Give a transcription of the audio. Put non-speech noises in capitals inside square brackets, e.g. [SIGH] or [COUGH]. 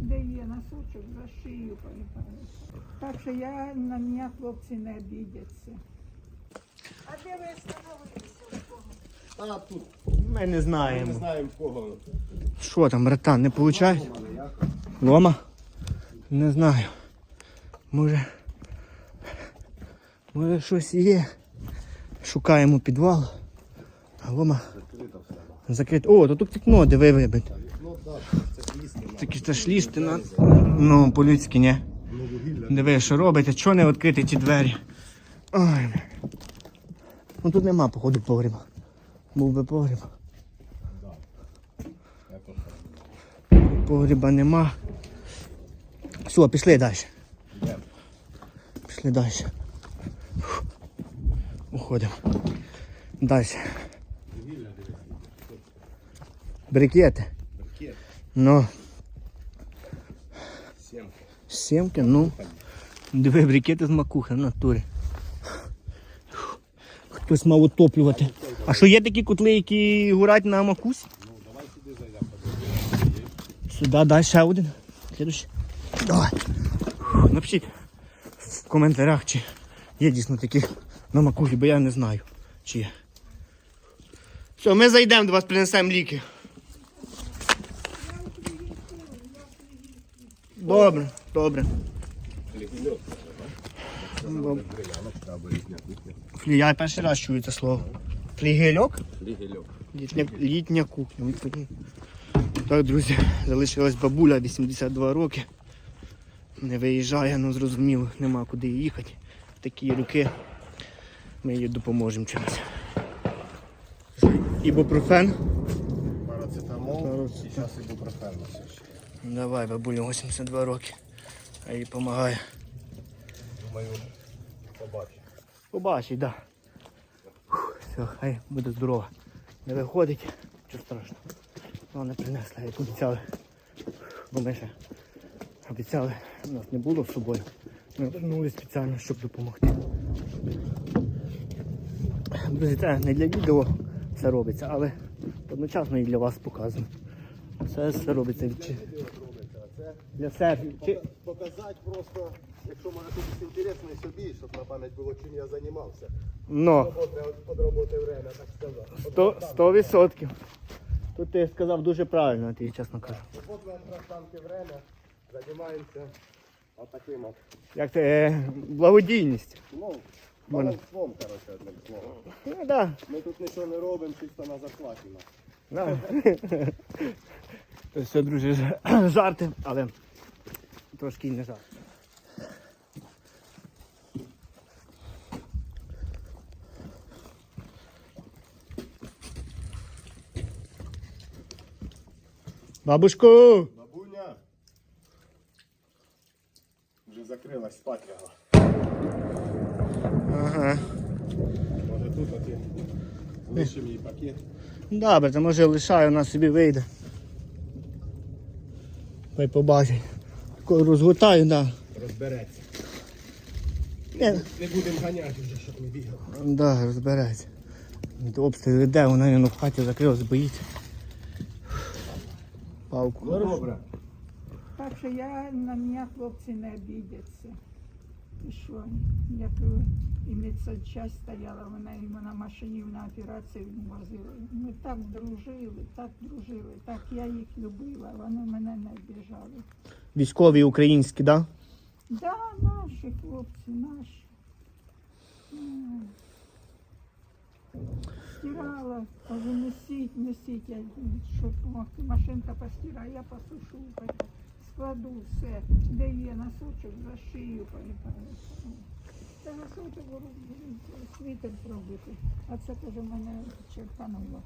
де є носочок за шию, поїхали. Так що я на мене хлопці не обідяться. А де ви остановилися? А тут Ми не ми не знаємо. знаємо в кого. Що там, братан, не виходить? Лома? Не знаю. Може. Може щось є. Шукаємо підвал. А лома Закрито. О, то тут вікно, диви вибите. Ну так. Такі ж ж лізти на. Ну, по-людськи, ні. Диви, що робите, чого не відкрити ті двері? Ой. Ну тут нема, походу, погріба. Був би погріб. Погріба нема. Все, пішли далі. Пішли далі. Уходимо. Далі. Брикети. Брикет. Ну, Сімки. ну. Диви, брикети з макухи в натурі. Хтось мав утоплювати. А що є такі котли, які горять на макусі? Ну давай сюди зайдемо. Сюди, дай ще один. Слідуючий. Давай. Напишіть в коментарях, чи є дійсно такі на макухі, бо я не знаю, чи є. Все, ми зайдемо до вас, принесемо ліки. Добре, добре. Добре. Я перший раз чую це слово. Флігельок? Літня, літня кухня. Так, друзі, залишилась бабуля 82 роки. Не виїжджає, ну зрозуміло, нема куди їхати. Такі роки ми їй допоможемо чимось. Ібупрофен. Парацетамол. Парацетамол. І зараз ібупрофен. Давай, бабуля, 82 роки. А їй допомагає. Думаю, побачиш. Побачить, так. Да. Все, хай буде здорова. Не виходить, що страшно. Вона принесла, як обіцяли. Бо ми ще обіцяли, у нас не було з собою. Ми вернулися спеціально, щоб допомогти. Друзі, це не для відео все робиться, але одночасно і для вас показано. Все, все робиться від для себе. Чи... Показати просто, якщо може тобі інтересно і собі, щоб на пам'ять було, чим я займався. Но. Под роботи время, так сказати. Сто, сто відсотків. Тут ти сказав дуже правильно, ти чесно кажу. От на гражданке время займаємося отаким от. Як це е, благодійність. Ну, баланством, коротше, одним словом. Ну да. Ми тут нічого не робимо, чисто на зарплаті. да. [LAUGHS] Все, друзі, [CLEARS THROAT] жарти, але трошки не жарт. Бабушку! Бабуня вже закрилась, спать лягла. Ага. Може тут оті лишимо їй пакет. Добре, то може лишаю, вона собі вийде. Побачить. Тако Розгортаю, так. Розбереться. Не. Не будемо ганяти вже, щоб не бігав. Да, розбереться. Обстріл йде, вона його в хаті закрилась, боїться. Палку. Ну добре. Так що я на мене хлопці не обідяться. І що, як і медсанчасть стояла, вона йому на машині на операцію возила. Ми так дружили, так дружили, так я їх любила, вони мене не обіжали. Військові українські, так? Да? Да, наші хлопці, наші. Стирала, кажу, несіть, несіть, я що помогти, машинка постирає, я посушу, складу все, де є носочок за шию, поїхали. Це носочок світер пробити, а це каже, мене черпануло.